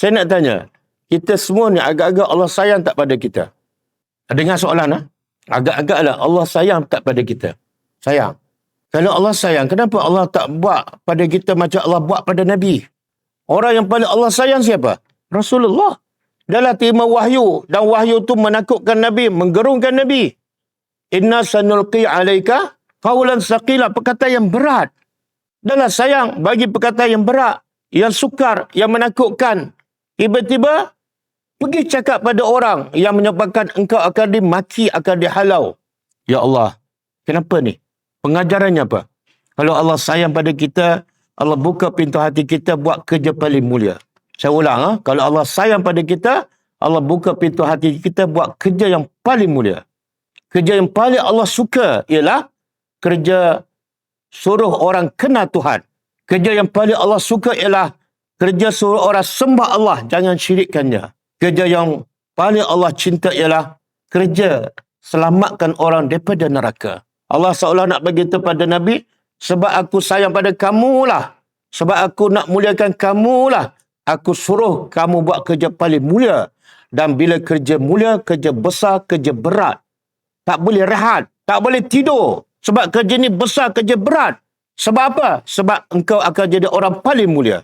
Saya nak tanya, kita semua ni agak-agak Allah sayang tak pada kita? Dengar soalan ha? Agak-agaklah Allah sayang tak pada kita? Sayang. Kalau Allah sayang, kenapa Allah tak buat pada kita macam Allah buat pada Nabi? Orang yang paling Allah sayang siapa? Rasulullah. Dalam terima wahyu dan wahyu tu menakutkan Nabi, menggerungkan Nabi. Inna sanulqi alaika qawlan saqila perkataan yang berat. Dalam sayang bagi perkataan yang berat, yang sukar, yang menakutkan. Tiba-tiba pergi cakap pada orang yang menyebabkan engkau akan dimaki, akan dihalau. Ya Allah, kenapa ni? Pengajarannya apa? Kalau Allah sayang pada kita, Allah buka pintu hati kita buat kerja paling mulia. Saya ulang, ha? kalau Allah sayang pada kita, Allah buka pintu hati kita buat kerja yang paling mulia. Kerja yang paling Allah suka ialah kerja suruh orang kenal Tuhan. Kerja yang paling Allah suka ialah kerja suruh orang sembah Allah, jangan syirikkannya. Kerja yang paling Allah cinta ialah kerja selamatkan orang daripada neraka. Allah seolah nak bagi tahu pada Nabi, sebab aku sayang pada kamulah. Sebab aku nak muliakan kamulah aku suruh kamu buat kerja paling mulia. Dan bila kerja mulia, kerja besar, kerja berat. Tak boleh rehat, tak boleh tidur. Sebab kerja ni besar, kerja berat. Sebab apa? Sebab engkau akan jadi orang paling mulia.